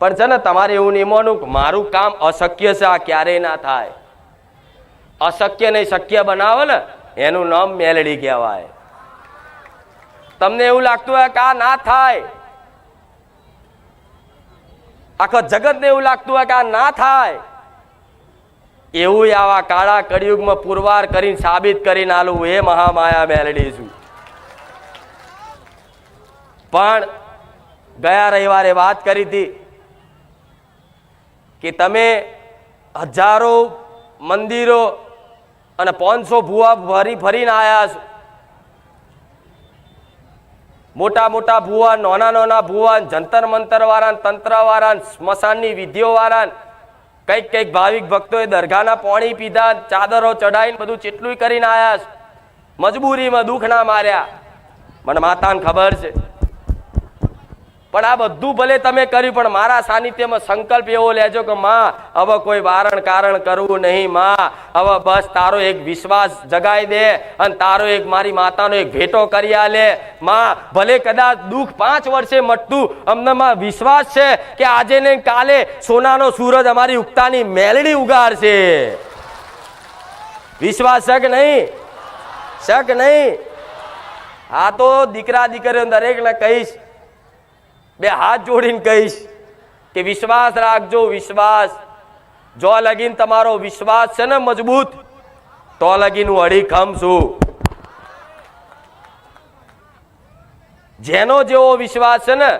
પણ છે ને, તમારે એવું નહીં માનવું મારું કામ અશક્ય છે, આ ક્યારેય ના થાય. અશક્ય નહીં, શક્ય બનાવો ને, એનું નામ મેલડી કહેવાય. તમને એવું લાગતું હોય કે આ ના થાય. આખા જગતને એવું લાગતું હોય કે આ ના થાય. એવું આવા કાળા કળિયુગમાં પુરવાર કરીને સાબિત કરીને આલું એ મહામાયા મેલડી છું. પણ ગયા રવિવારે વાત કરી હતી કે તમે હજારો મંદિરો અને પાંચસો ભૂવા ફરી ફરીને આવ્યા છો. મોટા મોટા ભૂવા, નાના નાના ભૂવા, જંતર મંતર વાળા, તંત્ર વાળા, સ્મશાનની વિધિઓ વાળા, કંઈક કંઈક ભાવિક ભક્તોએ દરગાહના પાણી પીધા, ચાદરો ચડાવીને બધું ચેટલું કરીને આવ્યા છે. મજબૂરીમાં દુઃખ ના માર્યા. મને માતાને ખબર છે. પણ આ બધું ભલે તમે કર્યું, પણ મારા સાનિધ્યમાં સંકલ્પ એવો લેજો કે માં, હવે કોઈ વારણ કારણ કરવું નહીં, માં. હવે બસ તારો એક વિશ્વાસ જગાઈ દે અને તારો એક મારી માતાનો એક ભેટો કરી આલે. માં, ભલે કદાચ દુઃખ પાંચ વર્ષે મટતું, અમને માં વિશ્વાસ છે કે આજે ને કાલે સોનાનો સૂરજ અમારી ઉગતાની મેલડી ઉગાડશે. વિશ્વાસ શક નહીં? શક નહીં? હા તો દીકરા દીકરીઓ દરેકને કહીશ બે હાથ જોડીને કહીશ કે વિશ્વાસ રાખજો, વિશ્વાસ. જો લગીન તમારો વિશ્વાસ છે ને મજબૂત, તો લગીન હું અડીખમ છું. જેનો જેવો વિશ્વાસ છે ને,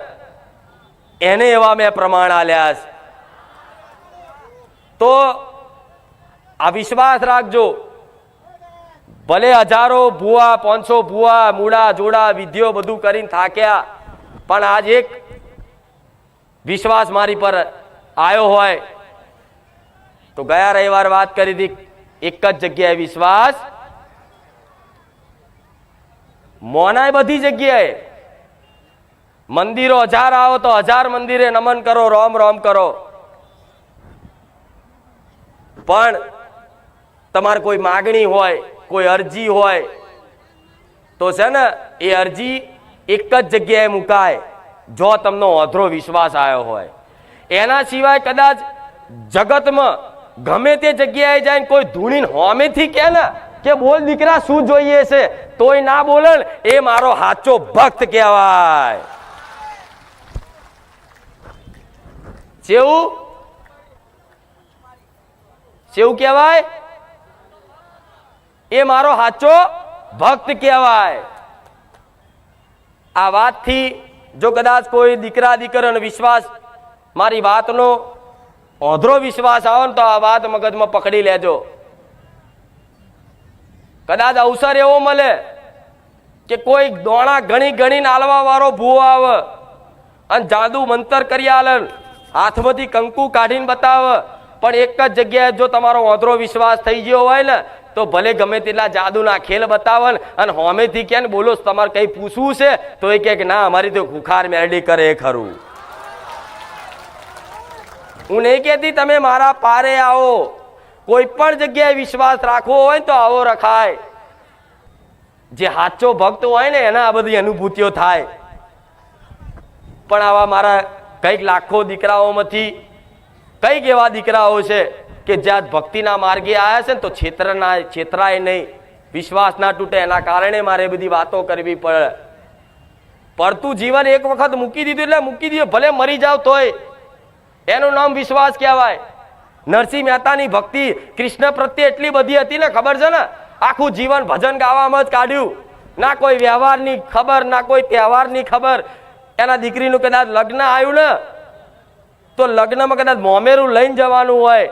એને એવા મેં પ્રમાણ આલ્યા છે. તો આ વિશ્વાસ રાખજો. ભલે હજારો ભૂવા, પાંચસો ભૂવા, મૂળા, જોડા, વિધિઓ બધું કરીને થાક્યા, પણ આજ એક વિશ્વાસ મારી પર આવ્યો હોય તો ગયા રવિવાર વાત કરી હતી, એક જ જગ્યાએ વિશ્વાસ. મોનાય બધી જગ્યાએ. મંદિરો હજાર આવો તો હજાર મંદિરે નમન કરો, રોમ રોમ કરો. પણ તમારે કોઈ માગણી હોય, કોઈ અરજી હોય, તો છે ને એ અરજી એક જ જગ્યાએ મુકાય. જો તમને અધરો વિશ્વાસ આવ્યો હોય, એના સિવાય કદાચ જગતમાં ગમે તે જગ્યાએ જાય કોઈ ધૂણીને હોમેથી કે ને, કે બોલ દીકરા શું જોઈએ છે, તોય ના બોલે એ મારો સાચો ભક્ત કહેવાય. જેવું જેવું કહેવાય, એ મારો સાચો ભક્ત કહેવાય. આ વાતથી જો કદાચ કોઈ દીકરા દીકરાનો વિશ્વાસ, મારી વાતનો ઓધરો વિશ્વાસ આવે ને તો આ વાત મગજમાં પકડી લેજો. કદાચ અવસર એવો મળે કે કોઈ દોણા ગણી ગણીને નાલવા વાળો ભૂવો આવે અને જાદુ મંતર કરી આલે, હાથમાંથી કંકુ કાઢીને બતાવે. પણ એક જ જગ્યાએ જો તમારો ઓધરો વિશ્વાસ થઈ ગયો હોય ને તો ભલે ગમે તેટલા જાદુના ખેલ બતાવે ને અને હોમેથી કે બોલો, તમારે કંઈ પૂછવું છે? તો એ કે, ના અમારી તો ખુખાર મેરડી કરે એ ખરું. હું નહીં કહેતી, તમે મારા પારે આવો. કોઈ પણ જગ્યાએ વિશ્વાસ રાખવો હોય તો આવો રખાય. જે સાચો ભક્ત હોય ને, એના આ બધી અનુભૂતિઓ થાય. પણ આવા મારા કંઈક લાખો દીકરાઓમાંથી કંઈક એવા દીકરાઓ છે કે જ્યાં ભક્તિના માર્ગે આવ્યા છે ને તો છેતરના છેતરાય નહીં. વિશ્વાસ ના તૂટે. એના કારણે મારે બધી વાતો કરવી પડે. પડતું જીવન એક વખત મૂકી દીધું એટલે મૂકી દીધું. ભલે મરી જાવ તોય. એનું નામ વિશ્વાસ કહેવાય. નરસિંહ મહેતાની ભક્તિ કૃષ્ણ પ્રત્યે એટલી બધી હતી ને, ખબર છે ને? આખું જીવન ભજન ગાવામાં જ કાઢ્યું. ના કોઈ વ્યવહારની ખબર, ના કોઈ તહેવારની ખબર. એના દીકરીનું કદાચ લગ્ન આવ્યું ને તો લગ્નમાં કદાચ મોમેરું લઈને જવાનું હોય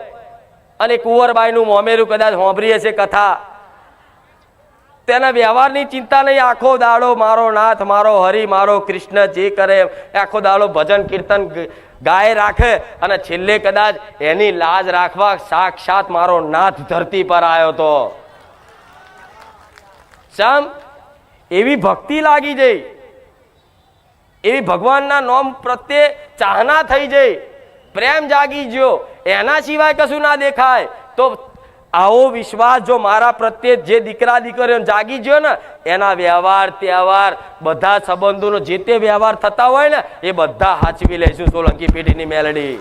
અને કુંવરબાઈનું મોમેરું કદાચ હોંભરી છે કથા. તેના વ્યવહારની ચિંતા નહીં, આખો દાડો મારો નાથ, મારો હરિ, મારો કૃષ્ણ જે કરે, આખો દાડો ભજન કીર્તન ગાય રાખે અને છેલ્લે કદાચ એની લાજ રાખવા સાક્ષાત મારો નાથ ધરતી પર આવ્યો તો. સમ? એવી ભક્તિ લાગી જઈ. એવી ભગવાનના નોમ પ્રત્યે ચાહના થઈ જઈ. પ્રેમ જાગી ગયો એના સિવાય કશું ના દેખાય. તો આવો વિશ્વાસ જો મારા પ્રત્યે જે દીકરા દીકરીઓ જાગી ગયો ને, એના વ્યવહાર, તહેવાર, બધા સંબંધોનો જે તે વ્યવહાર થતા હોય ને, એ બધા હાચવી લઈશું સોલંકી પેઢીની મેલડી.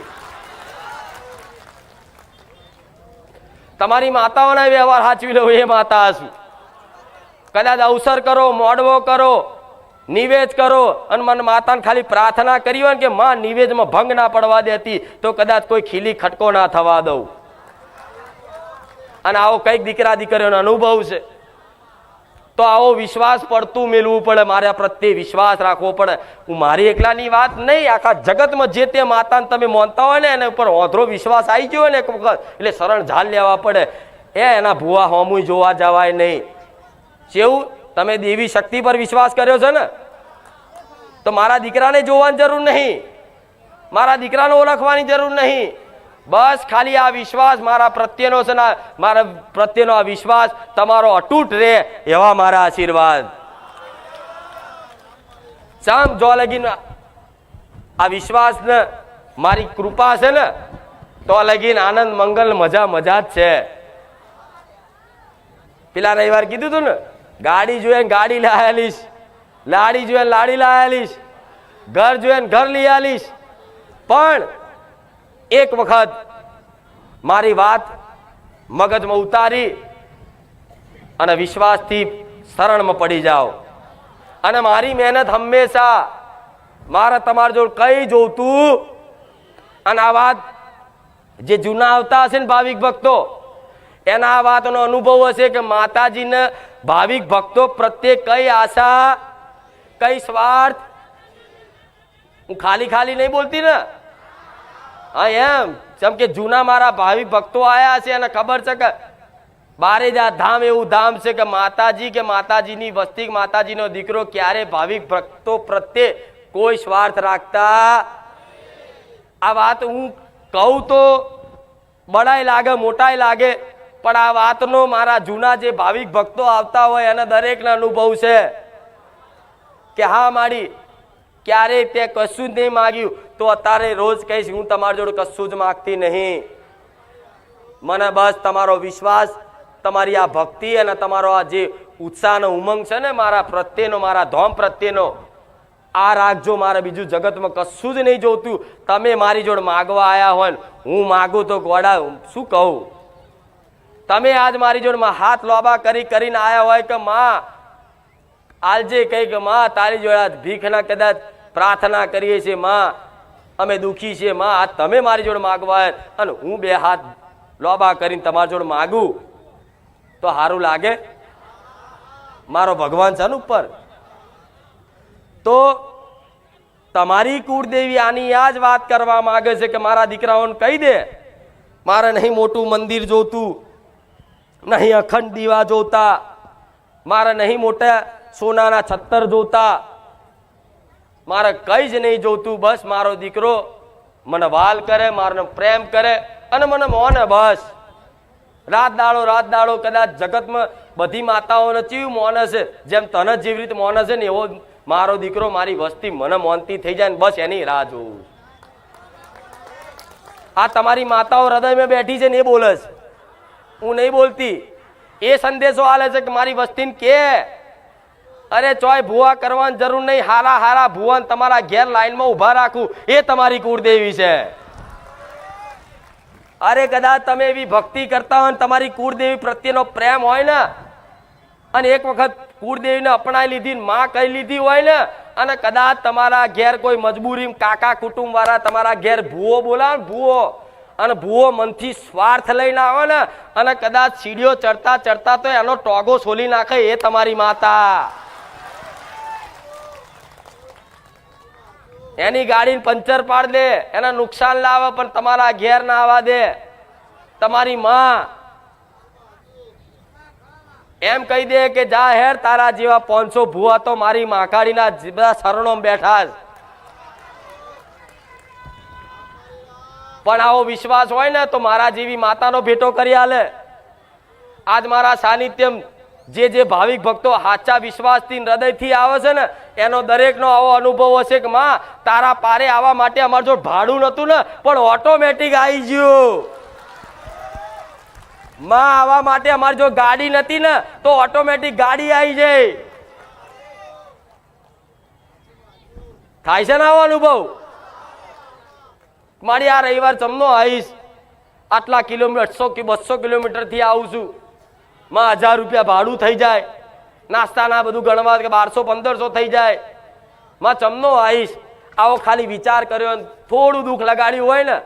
તમારી માતાઓના વ્યવહાર હાચવી લો એ માતા હશું. કદાચ અવસર કરો, મોડવો કરો નિવેદ કરો અને મને માતાને ખાલી પ્રાર્થના કરી હોય કે માં નિવેદમાં ભંગ ના પડવા દેતી, તો કદાચ કોઈ ખીલી ખટકો ના થવા દઉં. અને આવો કંઈક દીકરા દીકરીઓનો અનુભવ છે. તો આવો વિશ્વાસ પડતું મેળવું પડે, મારા પ્રત્યે વિશ્વાસ રાખવો પડે. હું મારી એકલાની વાત નહીં, આખા જગતમાં જે તે માતાને તમે માનતા હોય ને, એના ઉપર ઓધરો વિશ્વાસ આવી ગયો ને, એક વખત, એટલે શરણ ઝાલ લેવા પડે. એ એના ભૂવા હોમું જોવા જવાય નહીં. જેવું તમે દેવી શક્તિ પર વિશ્વાસ કર્યો છે ને? તો મારા દીકરાને જોવાની જરૂર નહીં. મારા દીકરાને ઓળખવાની જરૂર નહીં. બસ ખાલી આ વિશ્વાસ મારા પ્રત્યેનો છે ને, મારા પ્રત્યેનો આ વિશ્વાસ તમારો અતૂટ રહે એવા મારા આશીર્વાદ. સામ જો લગીન આ વિશ્વાસ ને, મારી કૃપા છે ને, તો લગીન આનંદ, મંગલ, મજા મજા જ છે. પેલા રવિવાર કીધું તું ને ગાડી જોઈએ ને ગાડી લાયેલીશ લાડી જોઈએ લાડી લાયેલીશ ઘર જોઈએ ને ઘર લઈ આલીશ. પણ એક વખત મારી વાત મગજમાં ઉતારી અને વિશ્વાસથી શરણમાં પડી જાઓ. અને મારી મહેનત હંમેશા મારે તમારા જોડે કઈ જોતું અને આ વાત જે જૂના આવતા હશે ને ભાવિક ભક્તો એના આ વાતનો અનુભવ હશે કે માતાજીને ભાવિક ભક્તો પ્રત્યે કઈ આશા, કઈ સ્વાર્થ? હું ખાલી ખાલી નહીં બોલતી ને? હા, એમ. જેમ કે જૂના મારા ભાવિક ભક્તો આવ્યા છે અને ખબર છે કે બારે આ ધામ એવું ધામ છે કે માતાજી કે માતાજીની વસ્તી, માતાજીનો દીકરો ક્યારે ભાવિક ભક્તો પ્રત્યે કોઈ સ્વાર્થ રાખતા? આ વાત હું કહું તો બડાય લાગે મોટાઈ લાગે. પણ આ વાતનો મારા જૂના જે ભાવિક ભક્તો આવતા હોય એને દરેકને અનુભવ છે કે હા માડી, ક્યારેય તે કશું જ નહીં માગ્યું. તો અત્યારે રોજ કહીશ, હું તમારી જોડે કશું જ માગતી નહીં. મને બસ તમારો વિશ્વાસ, તમારી આ ભક્તિ અને તમારો આ જે ઉત્સાહનો ઉમંગ છે ને મારા પ્રત્યેનો, મારા ધોમ પ્રત્યેનો, આ રાખજો, મારે બીજું જગતમાં કશું જ નહીં જોતું. તમે મારી જોડે માગવા આવ્યા હોય હું માગું તો ગોડા શું કહું? તમે આજ મારી જોડે હાથ લોબા કરી કરીને આવ્યા હોય કે માં આજે કંઈકમાં, તારી જોડે ભીખના કદાચ પ્રાર્થના કરીએ છીએ માં, અમે દુઃખી છીએ માં, આ તમે મારી જોડે માગવા અને હું બે હાથ લોબા કરીને તમારી જોડે માગું, તો સારું લાગે? મારો ભગવાન છે ને ઉપર. તો તમારી કુળદેવી આની આ જ વાત કરવા માંગે છે કે મારા દીકરાઓને કહી દે, મારે નહીં મોટું મંદિર જોતું નહીં અખંડ દીવા જોતા, મારે નહીં મોટા સોનાના છત્તર જોતા. મારે કંઈ જ નહીં જોતું, બસ મારો દીકરો મને વાલ કરે, મારનો પ્રેમ કરે અને મને મોને બસ. રાત દાડો રાત દાડો કદાચ જગતમાં બધી માતાઓને ચીવું મોને છે. જેમ તને જેવી રીતે મોને છે ને, એવો મારો દીકરો, મારી વસ્તી મને મોનતી થઈ જાય ને, બસ એની રાહ જોઉં આ તમારી માતાઓ હૃદયમાં બેઠી છે ને, એ બોલે છે. હું નહીં બોલતી. એ સંદેશો આલે છે કે મારી વસ્તીને કે, અરે ચોય ભૂવા કરવાની જરૂર નહીં. હારા હારા ભુવન તમારા ઘેર લાઈનમાં ઊભા રાખું. એ તમારી કુળદેવી છે. અરે કદાચ તમે એવી ભક્તિ કરતા હોય તમારી કુળદેવી પ્રત્યેનો પ્રેમ હોય ને, અને એક વખત કુળદેવીને અપનાવી લીધી માં કહી લીધી હોય ને, અને કદાચ તમારા ઘેર કોઈ મજબૂરી કાકા કુટુંબ વાળા તમારા ઘેર ભૂવો બોલાવે ભૂવો અને ભૂવો મનથી સ્વાર્થ લઈને આવે ને, અને કદાચ સીડીઓ ચડતા ચડતા તો એનો ટોગો સોલી નાખે એ તમારી માતા. એની ગાડીને પંચર પાડ દે, એને નુકસાન લાવે પણ તમારા ઘેર ના આવવા દે. તમારી માં એમ કહી દે કે જા હેર તારા જેવા પાંચસો ભૂવા તો મારી માકાડીના બધા શરણો બેઠા છે. પણ આવો વિશ્વાસ હોય ને તો મારા જેવી માતાનો ભેટો કરી આલે. આજ મારા સાનિધ્યમ જે જે ભાવિક ભક્તો સાચા વિશ્વાસથી હૃદયથી આવે છે ને, એનો દરેકનો આવો અનુભવ હશે કે માં, તારા પારે આવવા માટે અમારું જો ભાડું નહોતું ને, પણ ઓટોમેટિક આવી ગયું. માં, આવવા માટે અમારી જો ગાડી નથી ને, તો ઓટોમેટિક ગાડી આવી જાય થાય છે ને આવો અનુભવ? મારી આ રવિવાર ચમનો આવીશ આટલા કિલોમીટર સો કે બસો કિલોમીટરથી આવું છું. માં હજાર રૂપિયા ભાડું થઈ જાય. નાસ્તાના બધું ગણવા કે બારસો, પંદરસો થઈ જાય. માં ચમનો આવીશ આવો ખાલી વિચાર કર્યો થોડું દુઃખ લગાડ્યું હોય ને